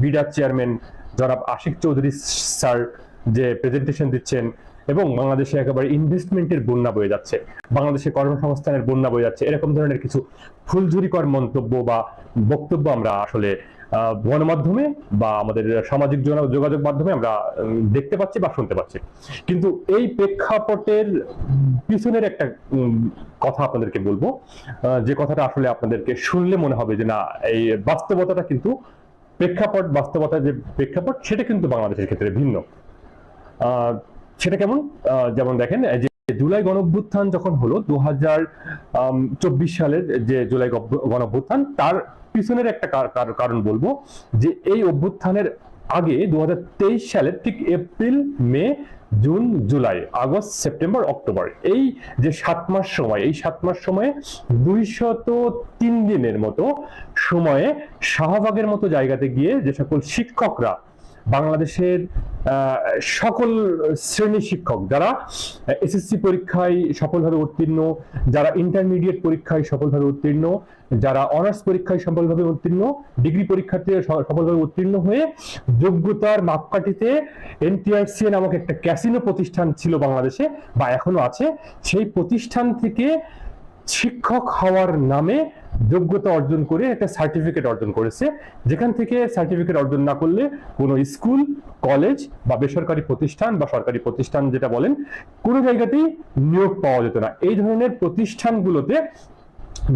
BIDA chairman জনাব Ashiq Chowdhury sir যে presentation দিচ্ছেন এবং বাংলাদেশে একেবারে ইনভেস্টমেন্টের বন্যা বয়ে যাচ্ছে বাংলাদেশে কর্মসংস্থানের বন্যা বয়ে যাচ্ছে, এরকম ধরনের কিছু ফুলঝুরিকর মন্তব্য বা বক্তব্য আমরা আসলে গণমাধ্যমে বা আমাদের সামাজিক যোগা- যোগাযোগ মাধ্যমে আমরা দেখতে পাচ্ছি বা শুনতে পাচ্ছি। কিন্তু এই প্রেক্ষাপটের পিছনের একটা কথা আপনাদেরকে বলব যে কথাটা আসলে আপনাদেরকে শুনলে মনে হবে যে না, এই বাস্তবতাটা কিন্তু প্রেক্ষাপট বাস্তবতার যে প্রেক্ষাপট, সেটা কিন্তু বাংলাদেশের ক্ষেত্রে ভিন্ন। সেটা কেমন? যেমন দেখেন যে জুলাই গণভ্যুত্থান যখন হলো দু হাজার চব্বিশ সালের যে জুলাই গণভ্যুত্থান, তার পিছনের একটা কার- কার- কারণ বলব যে এই অভ্যুত্থানের আগে দু হাজার তেইশ সালে ঠিক April, May, June, July, August, September, October. এই যে সাত মাস সময়, এই সাত মাস সময়ে দুইশত তিন দিনের মতো সময়ে শাহবাগের মতো জায়গাতে গিয়ে যে সকল শিক্ষকরা বাংলাদেশের সকল শ্রেণি শিক্ষক যারা এসএসসি পরীক্ষায় সফলভাবে উত্তীর্ণ, যারা ইন্টারমিডিয়েট পরীক্ষায় সফলভাবে উত্তীর্ণ, যারা অনার্স পরীক্ষায় সফলভাবে উত্তীর্ণ ডিগ্রি পরীক্ষার্থী সফলভাবে উত্তীর্ণ হয়ে যোগ্যতার মাপকাঠিতে এনটিআরসি নামক একটা ক্যাসিনো প্রতিষ্ঠান ছিল বাংলাদেশে বা এখনও আছে। সেই প্রতিষ্ঠান থেকে শিক্ষক হওয়ার নামে যোগ্যতা অর্জন করে একটা সার্টিফিকেট অর্জন করেছে। যেখান থেকে সার্টিফিকেট অর্জন না করলে কোনো স্কুল, কলেজ বা বেসরকারি প্রতিষ্ঠান বা সরকারি প্রতিষ্ঠান যেটা বলেন, কোনো জায়গাতেই নিয়োগ পাওয়া যেত না। এই ধরনের প্রতিষ্ঠানগুলোতে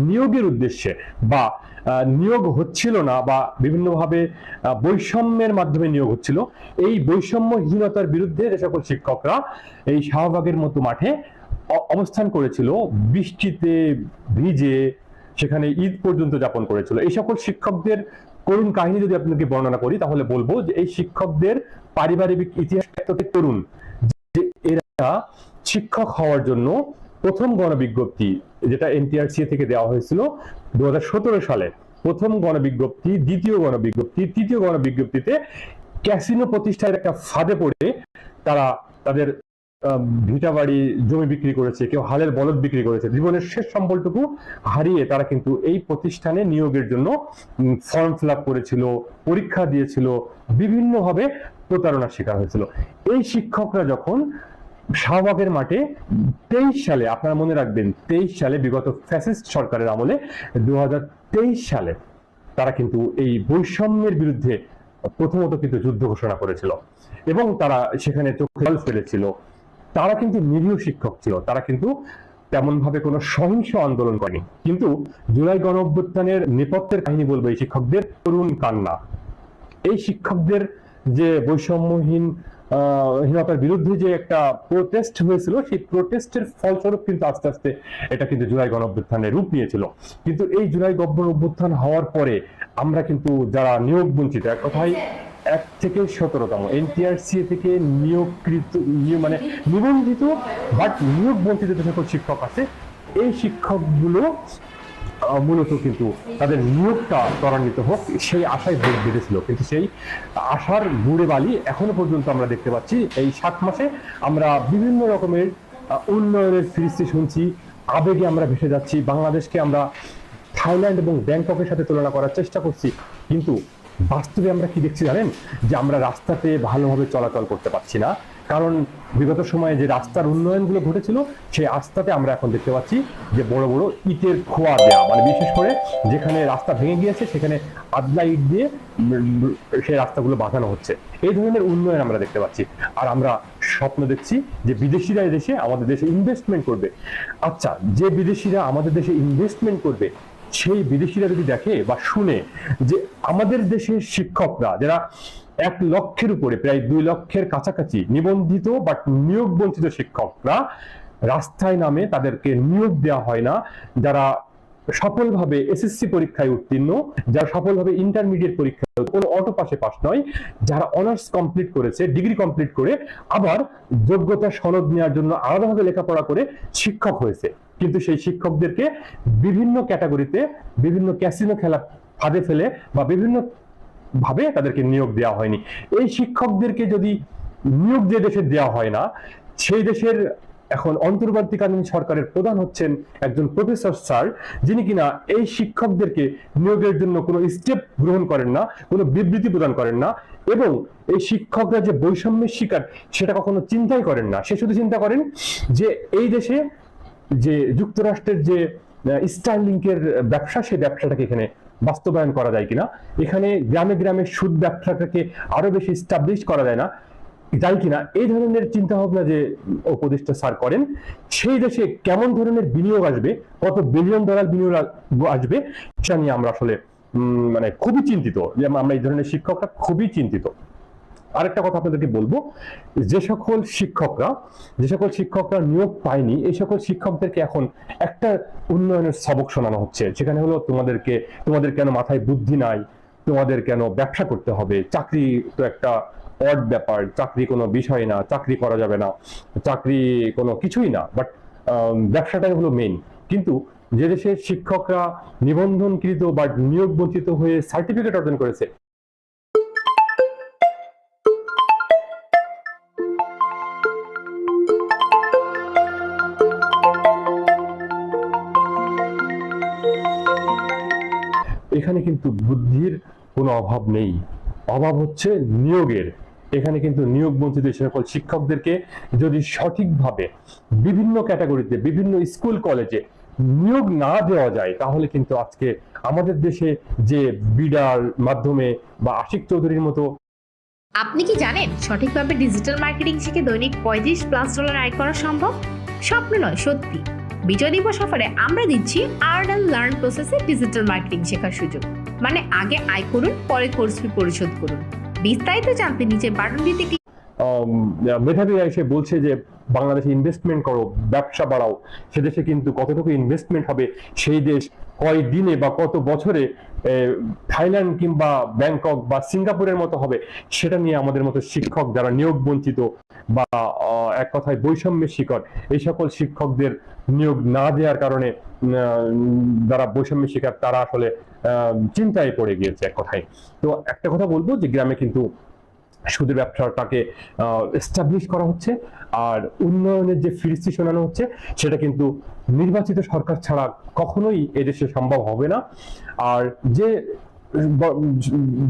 নিয়োগের উদ্দেশ্যে বা নিয়োগ হচ্ছিল না বা বিভিন্নভাবে বৈষম্যের মাধ্যমে নিয়োগ হচ্ছিল, এই বৈষম্যহীনতার বিরুদ্ধে যে সকল শিক্ষকরা এই শাহবাগের মতো মাঠে অবস্থান করেছিল, বৃষ্টিতে ভিজে সেখানে ঈদ পর্যন্ত যাপন করেছিল। এই সকল শিক্ষকদের করুণ কাহিনী যদি আপনাকে বর্ণনা করি, তাহলে বলব যে এই শিক্ষকদের পারিবারিক ইতিহাস তরুণ, যে এরা শিক্ষক হওয়ার জন্য প্রথম গণবিজ্ঞপ্তি, যেটা এনটিআরসি থেকে দেওয়া হয়েছিল দু হাজার সতেরো সালে, প্রথম গণবিজ্ঞপ্তি, দ্বিতীয় গণবিজ্ঞপ্তি, তৃতীয় গণবিজ্ঞপ্তিতে ক্যাসিনো প্রতিষ্ঠার একটা ফাঁদে পড়ে তারা তাদের ভিটা বাড়ি জমি বিক্রি করেছে, কেউ হালের বলদ বিক্রি করেছে, জীবনের শেষ সম্বলটুকু হারিয়ে তারা কিন্তু এই প্রতিষ্ঠানে নিয়োগের জন্য ফর্ম ফিল করেছিল, পরীক্ষা দিয়েছিল, বিভিন্নভাবে প্রতারণার শিকার হয়েছিল। এই শিক্ষকরা যখন শাহবাগের মাঠে তেইশ সালে, আপনারা মনে রাখবেন, তেইশ সালে বিগত ফ্যাসিস্ট সরকারের আমলে দু হাজার তেইশ সালে তারা কিন্তু এই বৈষম্যের বিরুদ্ধে প্রথমত কিন্তু যুদ্ধ ঘোষণা করেছিল। এবং তারা সেখানে চোখে ফেলেছিল। তারা কিন্তু নিরীহ শিক্ষক ছিল, তারা কিন্তু তেমন ভাবে কোনো সহিংস আন্দোলন করেনি। কিন্তু জুলাই গণ অভ্যুত্থানের নেপথ্যের কাহিনী বলব এই শিক্ষকদের করুণ কান্না। এই শিক্ষকদের যে বৈষম্যহীন হীনতার বিরুদ্ধে যে একটা প্রোটেস্ট হয়েছিল, সেই প্রোটেস্টের ফলস্বরূপ কিন্তু আস্তে আস্তে এটা কিন্তু জুলাই গণ অভ্যুত্থানের রূপ নিয়েছিল। কিন্তু এই জুলাই গণ অভ্যুত্থান হওয়ার পরে আমরা কিন্তু যারা নিয়োগ বঞ্চিত, এক কথায় এক থেকে সতেরোতম এনটিআরসি থেকে নিয়োগকৃত নিয়- মানে নিবন্ধিত বাট নিয়োগ বঞ্চিত যে সকল শিক্ষক আছে, এই শিক্ষকগুলো মূলত কিন্তু তাদের নিয়োগটা ত্বরান্বিত হোক, সেই আশায় ভোট বেঁধেছিল কিন্তু সেই আশার গুড়ে বালি এখনও পর্যন্ত আমরা দেখতে পাচ্ছি, এই সাত মাসে আমরা বিভিন্ন রকমের উন্নয়নের ফিরিস্তি শুনছি, আবেগে আমরা ভেসে যাচ্ছি, বাংলাদেশকে আমরা থাইল্যান্ড এবং ব্যাংককের সাথে তুলনা করার চেষ্টা করছি, কিন্তু বাস্তবে আমরা কি দেখছি জানেন? যে আমরা রাস্তাতে ভালোভাবে চলাচল করতে পারছি না। কারণ বিগত সময়ে যে রাস্তার উন্নয়নগুলো ঘটেছিল, সেই রাস্তাতে আমরা এখন দেখতে পাচ্ছি যে বড় বড় ইটের খোয়া দেওয়া মানে বিশেষ করে যেখানে রাস্তা ভেঙে গিয়েছে, সেখানে আদলা ইট দিয়ে সেই রাস্তাগুলো বাঁধানো হচ্ছে। এই ধরনের উন্নয়ন আমরা দেখতে পাচ্ছি। আর আমরা স্বপ্ন দেখছি যে বিদেশিরা এদেশে আমাদের দেশে ইনভেস্টমেন্ট করবে। আচ্ছা যে বিদেশিরা আমাদের দেশে ইনভেস্টমেন্ট করবে সেই বিদেশিরা যদি দেখে বা শুনে যে আমাদের দেশের শিক্ষকরা যারা এক লক্ষের উপরে, প্রায় দুই লক্ষের কাছাকাছি নিবন্ধিত বাট নিয়োগ বঞ্চিত শিক্ষকরা, রাস্তায় নামে তাদেরকে নিয়োগ দেওয়া হয় না। যারা সফলভাবে এসএসসি পরীক্ষায় উত্তীর্ণ, যারা সফলভাবে ইন্টারমিডিয়েট পরীক্ষায় কোনো অটো পাশে পাস নয়, যারা অনার্স কমপ্লিট করেছে ডিগ্রি কমপ্লিট করে, আবার যোগ্যতা সনদ নেওয়ার জন্য আলাদাভাবে লেখাপড়া করে শিক্ষক হয়েছে। কিন্তু সেই শিক্ষকদেরকে বিভিন্ন ক্যাটাগরিতে বিভিন্ন ক্যাসিনো খেলা ফাঁদে ফেলে বা বিভিন্ন ভাবে তাদেরকে নিয়োগ দেওয়া হয়নি। এই শিক্ষকদেরকে যদি নিয়োগ যে দেশে দেওয়া হয় না, সেই দেশের এখন অন্তর্বর্তীকালীন সরকারের প্রধান হচ্ছেন একজন প্রফেসর স্যার, যিনি কিনা এই শিক্ষকদেরকে নিয়োগের জন্য কোনো স্টেপ গ্রহণ করেন না, কোনো বিবৃতি প্রদান করেন না এবং এই শিক্ষকরা যে বৈষম্যের শিকার, সেটা কখনো চিন্তাই করেন না। সে শুধু চিন্তা করেন যে এই দেশে যে যুক্তরাষ্ট্রের যে স্টারলিংকের ব্যবসা, সেই ব্যবসাটাকে এখানে বাস্তবায়ন করা যায় কিনা? এখানে গ্রামে গ্রামে সুদ ব্যবসাটাকে আরও বেশি স্টাবলিশ করা যায় না, যায় কিনা? এই ধরনের চিন্তা ভাবনা যে উপদেষ্টা স্যার করেন, সেই দেশে কেমন ধরনের বিনিয়োগ আসবে, কত বিলিয়ন ডলার বিনিয়োগ আসবে, সেটা নিয়ে আমরা আসলে মানে খুবই চিন্তিত। যে আমরা এই ধরনের শিক্ষকরা খুবই চিন্তিত। আরেকটা কথা আপনাদেরকে বলব, যে সকল শিক্ষকরা, যে সকল শিক্ষকরা নিয়োগ পায়নি, এই সকল শিক্ষকদেরকে এখন একটা উন্নয়নের সবক শোনানো হচ্ছে সেখানে হলো তোমাদেরকে, তোমাদের কেন মাথায় বুদ্ধি নাই, তোমাদের কেন ব্যবসা করতে হবে, চাকরি তো একটা অড ব্যাপার, চাকরি কোনো বিষয় না, চাকরি করা যাবে না, চাকরি কোনো কিছুই না বাট ব্যবসাটাই হলো মেইন কিন্তু যে দেশের শিক্ষকরা নিবন্ধনকৃত বা নিয়োগ বঞ্চিত হয়ে সার্টিফিকেট অর্জন করেছে এখানে কিন্তু বুদ্ধির কোনো অভাব নেই। অভাব হচ্ছে নিয়োগের। এখানে কিন্তু নিয়োগ বঞ্চিত সকল শিক্ষকদেরকে যদি সঠিকভাবে বিভিন্ন ক্যাটাগরিতে, বিভিন্ন স্কুল, কলেজে নিয়োগ না দেওয়া যায়, তাহলে কিন্তু আজকে আমাদের দেশে যে বিডার মাধ্যমে বা আশিক চৌধুরীর মতো আপনি কি জানেন সঠিকভাবে ডিজিটাল মার্কেটিং শিখে দৈনিক পঁয়ত্রিশ প্লাস ডলার আয় করা সম্ভব? স্বপ্ন নয়, সত্যি। বিজয় দিবস অফারে আমরা দিচ্ছি আর্ন অ্যান্ড লার্ন প্রসেসে ডিজিটাল মার্কেটিং শেখার সুযোগ। মানে আগে আয় করুন পরে কোর্স ফি পরিশোধ করুন। বিস্তারিত জানতে নিচে বাটনটিতে ক্লিক আম, মেধাবীরা এসে বলছে যে বাংলাদেশে ইনভেস্টমেন্ট করো ব্যবসা বাড়াও। সে দেশে কিন্তু কতটুকু ইনভেস্টমেন্ট হবে সেই দেশ কয় দিনে বা কত বছরে থাইল্যান্ড কিংবা ব্যাংকক বা সিঙ্গাপুরের মতো হবে সেটা নিয়ে আমাদের মতো শিক্ষক যারা নিয়োগ বঞ্চিত বা এক কথায় বৈষম্যের শিকর এই সকল শিক্ষকদের নিয়োগ না দেওয়ার কারণে যারা বৈষম্যের শিকার, তারা আসলে চিন্তায় পড়ে গিয়েছে এক কথায়। তো একটা কথা বলব যে, গ্রামে কিন্তু সুদের ব্যবসাটাকে এস্টাবলিশ করা হচ্ছে। আর উন্নয়নের যে ফিরিস্তি শোনানো হচ্ছে, সেটা কিন্তু নির্বাচিত সরকার ছাড়া কখনোই এদেশে সম্ভব হবে না। আর যে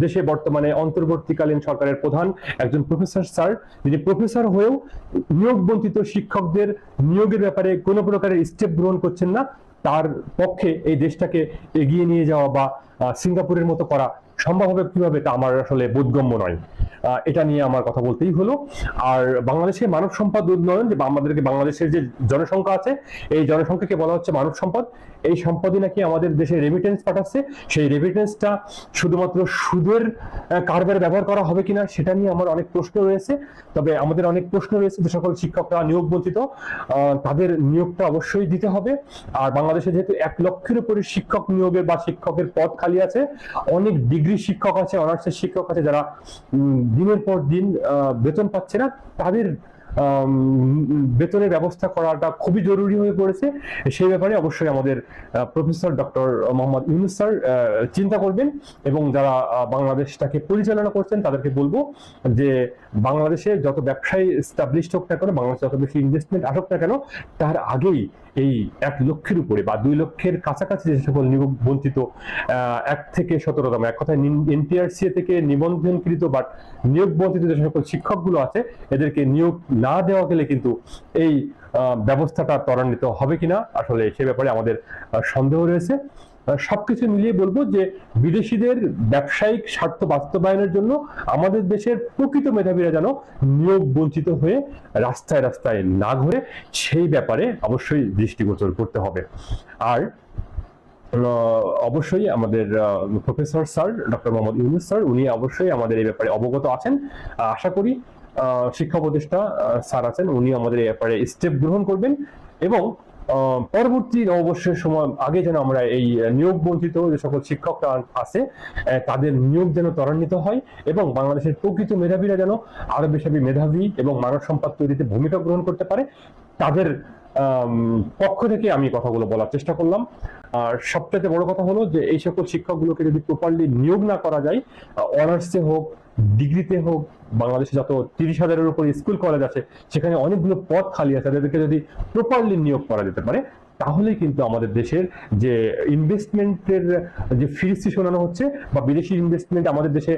দেশে বর্তমানে অন্তর্বর্তীকালীন সরকারের প্রধান একজন প্রফেসর স্যার, যিনি প্রফেসর হয়েও নিয়োগ বঞ্চিত শিক্ষকদের নিয়োগের ব্যাপারে কোনো প্রকারের স্টেপ গ্রহণ করছেন না। তার পক্ষে এই দেশটাকে এগিয়ে নিয়ে যাওয়া বা সিঙ্গাপুরের মতো করা সম্ভব হবে কীভাবে তা আমার আসলে বোধগম্য নয়। এটা নিয়ে আমার কথা বলতেই হলো। আর বাংলাদেশের মানব সম্পদ উন্নয়ন যে আমাদেরকে বাংলাদেশের যে জনসংখ্যা আছে, এই জনসংখ্যাকে বলা হচ্ছে মানব সম্পদ। এই সম্পদই নাকি আমাদের দেশে রেমিটেন্স পাঠাচ্ছে। সেই রেমিটেন্সটা শুধুমাত্র সুদের কারবারে ব্যবহার করা হবে কিনা সেটা নিয়ে আমার অনেক প্রশ্ন রয়েছে। তবে আমাদের অনেক প্রশ্ন রয়েছে যে সকল শিক্ষকরা নিয়োগ বঞ্চিত তাদের নিয়োগটা অবশ্যই দিতে হবে। আর বাংলাদেশে যেহেতু এক লক্ষের উপরে শিক্ষক নিয়োগের বা শিক্ষকের পদ খালি আছে, অনেক ডিগ্রি শিক্ষক আছে, অনার্সের শিক্ষক আছে যারা দিনের পর দিন বেতন পাচ্ছে না, তাদের বেতনের ব্যবস্থা করাটা খুবই জরুরি হয়ে পড়েছে। সেই ব্যাপারে অবশ্যই আমাদের professor doctor Mohammad Yunus sir চিন্তা করবেন এবং যারা বাংলাদেশটাকে পরিচালনা করছেন তাদেরকে বলব যে বাংলাদেশে যত ব্যবসায়ী স্টাবলিশ হোক না কেন, বাংলাদেশে যত বেশি ইনভেস্টমেন্ট আসুক না কেন, তার আগেই এই এক লক্ষের উপরে বা দুই লক্ষের কাছাকাছি যে সকল বঞ্চিত এক থেকে সতেরোতম, এক কথায় এনটিআরসি থেকে নিবন্ধনকৃত বা নিয়োগ বঞ্চিত যে সকল শিক্ষকগুলো আছে, এদেরকে নিয়োগ না দেওয়া গেলে কিন্তু এই ব্যবস্থাটা ত্বরান্বিত হবে কিনা, আসলে সে ব্যাপারে আমাদের সন্দেহ রয়েছে। সবকিছু মিলিয়ে বলব যে বিদেশিদের ব্যবসায়িক স্বার্থ বাস্তবায়নের জন্য আমাদের দেশের প্রকৃত মেধাবীরা যেন নিয়োগ বঞ্চিত হয়ে রাস্তায় রাস্তায় না ঘুরে, সেই ব্যাপারে অবশ্যই দৃষ্টিগোচর করতে হবে। আর অবশ্যই আমাদের professor sir, doctor Mohammad Yunus sir, উনি অবশ্যই আমাদের এই ব্যাপারে অবগত আছেন। আশা করি শিক্ষা উপদেষ্টা স্যার আছেন উনি আমাদের এই ব্যাপারে স্টেপ গ্রহণ করবেন এবং পরবর্তী অবশ্যই সময় আগে যেন আমরা এই নিয়োগ বঞ্চিত যে সকল শিক্ষকরা আছে তাদের নিয়োগ যেন ত্বরান্বিত হয় এবং বাংলাদেশের প্রকৃত মেধাবীরা যেন আরও বেশি মেধাবী এবং মানব সম্পদ তৈরিতে ভূমিকা গ্রহণ করতে পারে, তাদের পক্ষ থেকে আমি কথাগুলো বলার চেষ্টা করলাম। আর সবচেয়ে বড় কথা হলো যে এই সকল শিক্ষকগুলোকে যদি প্রপারলি নিয়োগ না করা যায় অনার্সে হোক, ডিগ্রিতে হোক, বাংলাদেশে যত তিরিশ হাজারের উপর স্কুল কলেজ আছে, সেখানে অনেকগুলো পদ খালি আছে, তাদেরকে যদি প্রপারলি নিয়োগ করা যেতে পারে, তাহলেই কিন্তু আমাদের দেশের যে ইনভেস্টমেন্টের যে ফিরিস্তি শোনানো হচ্ছে, বা বিদেশি ইনভেস্টমেন্ট আমাদের দেশে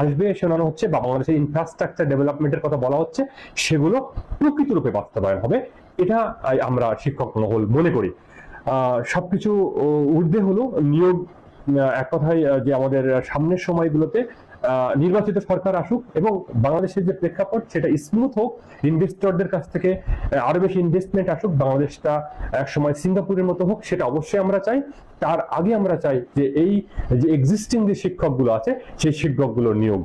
আসবে শোনানো হচ্ছে, বা বাংলাদেশের ইনফ্রাস্ট্রাকচার ডেভেলপমেন্টের কথা বলা হচ্ছে, সেগুলো প্রকৃত রূপে বাস্তবায়ন হবে। এটা আমরা শিক্ষক মহল মনে করি। সবকিছু ঊর্ধ্বে হলো নিয়োগ এক কথায় যে আমাদের সামনের সময়গুলোতে নির্বাচিত সরকার আসুক এবং বাংলাদেশের যে প্রেক্ষাপট, সেটা স্মুথ হোক ইনভেস্টরদের কাছ থেকে আরও বেশি ইনভেস্টমেন্ট আসুক, বাংলাদেশটা এক সময় সিঙ্গাপুরের মতো হোক, সেটা অবশ্যই আমরা চাই। তার আগে আমরা চাই যে এই, যে এক্সিস্টিং যে শিক্ষকগুলো আছে, সেই শিক্ষকগুলোর নিয়োগ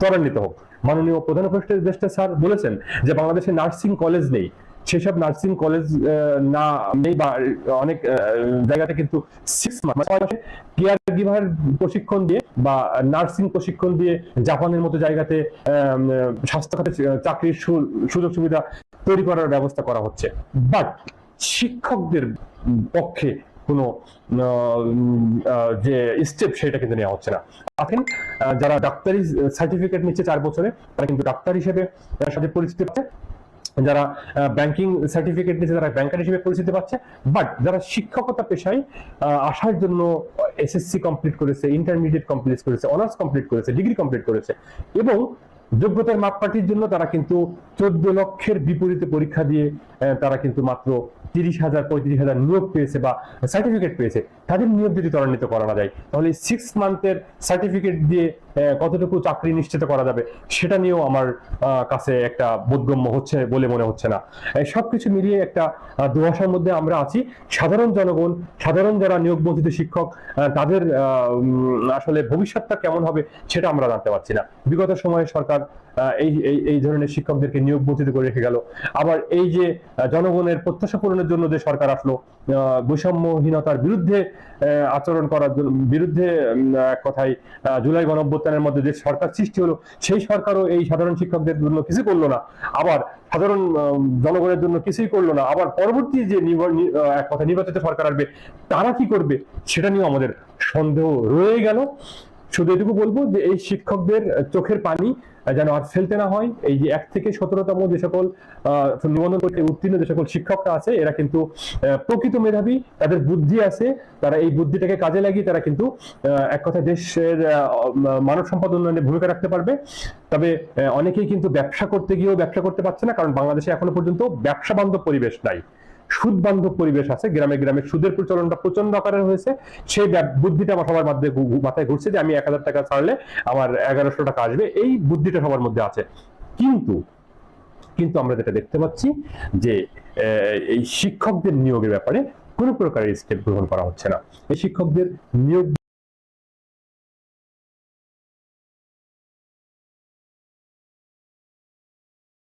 ত্বরান্বিত হোক। মাননীয় প্রধান উপদেষ্টা স্যার বলেছেন যে বাংলাদেশে নার্সিং কলেজ নেই। সেসব নার্সিং কলেজ না নেই বা অনেক জায়গাতে কিন্তু সিক্স মাসে কেয়ার গিভার প্রশিক্ষণ দিয়ে বা নার্সিং প্রশিক্ষণ দিয়ে জাপানের মতো জায়গাতে স্বাস্থ্য খাতে চাকরির সুযোগ সুবিধা তৈরি করার ব্যবস্থা করা হচ্ছে। বাট শিক্ষকদের পক্ষে কোনো যে স্টেপ সেটা কিন্তু নেওয়া হচ্ছে না। এখন যারা ডাক্তারি সার্টিফিকেট নিচ্ছে চার বছরে তারা কিন্তু ডাক্তার হিসেবে আহ, সাথে পরিচিতি যারা ব্যাংকিং সার্টিফিকেট নিচ্ছে তারা ব্যাংকার হিসেবে পরিচিতি পাচ্ছে। বাট যারা শিক্ষকতা পেশায় আসার জন্য এসএসসি কমপ্লিট করেছে ইন্টারমিডিয়েট কমপ্লিট করেছে অনার্স কমপ্লিট করেছে ডিগ্রি কমপ্লিট করেছে এবং যোগ্যতার মাপকাঠির জন্য তারা কিন্তু চোদ্দ লক্ষের বিপরীতে পরীক্ষা দিয়ে তারা কিন্তু মাত্র তিরিশ হাজার, পঁয়ত্রিশ হাজার নিয়োগ পেয়েছে বা সার্টিফিকেট পেয়েছে। তাদের নিয়োগ যদি ত্বরান্বিত করা না যায়, তাহলে সিক্স মান্থের সার্টিফিকেট দিয়ে কতটুকু চাকরি নিশ্চিত করা যাবে সেটা নিয়েও আমার কাছে একটা বোধগম্য হচ্ছে বলে মনে হচ্ছে না। এই সবকিছু মিলিয়ে একটা দুহাসার মধ্যে আমরা আছি। সাধারণ জনগণ সাধারণ যারা নিয়োগ বঞ্চিত শিক্ষক তাদের আসলে ভবিষ্যৎটা কেমন হবে সেটা আমরা জানতে পারছি না। বিগত সময়ে সরকার এই এই ধরনের শিক্ষকদেরকে নিয়োগ বঞ্চিত করে রেখে গেল। আবার এই যে জনগণের প্রত্যাশা পূরণের জন্য যে সরকার আসলো বৈষম্যহীনতার বিরুদ্ধে আচরণ করার বিরুদ্ধে উম, এক কথায় গণঅভ্যুত্থানের মধ্যে যে সরকার সৃষ্টি হলো, সেই সরকারও এই সাধারণ শিক্ষকদের জন্য কিছু করল না। আবার সাধারণ জনগণের জন্য কিছুই করল না। আবার পরবর্তী যে এক কথা নির্বাচিত সরকার আসবে, তারা কি করবে? সেটা নিয়েও আমাদের সন্দেহ রয়ে গেল। শুধু এটুকু বলব যে এই শিক্ষকদের চোখের পানি যেন আর ফেলতে না হয়। এই যে এক থেকে সতেরোতম যে সকল নিবন্ধন করতে উত্তীর্ণ যে সকল শিক্ষকরা আছে, এরা কিন্তু প্রকৃত মেধাবী, তাদের বুদ্ধি আছে, তারা এই বুদ্ধিটাকে কাজে লাগিয়ে তারা কিন্তু এক কথা দেশের মানব সম্পদ উন্নয়নে ভূমিকা রাখতে পারবে। তবে অনেকেই কিন্তু ব্যবসা করতে গিয়েও ব্যবসা করতে পারছে না, কারণ বাংলাদেশে এখনও পর্যন্ত ব্যবসা বান্ধব পরিবেশ নাই। সুদ বান্ধব পরিবেশ আছে, গ্রামে গ্রামে সুদের প্রচলনটা প্রচণ্ড আকারে হয়েছে। সেই বুদ্ধিটা আমার সবার মধ্যে ঘু- ঘু- মাথায় ঘুরছে যে আমি এক হাজার টাকা ছাড়লে আমার এগারোশো টাকা আসবে। এই বুদ্ধিটা সবার মধ্যে আছে। কিন্তু কিন্তু আমরা যেটা দেখতে পাচ্ছি যে এই শিক্ষকদের নিয়োগের ব্যাপারে কোনো প্রকারের স্টেপ গ্রহণ করা হচ্ছে না। এই শিক্ষকদের নিয়োগ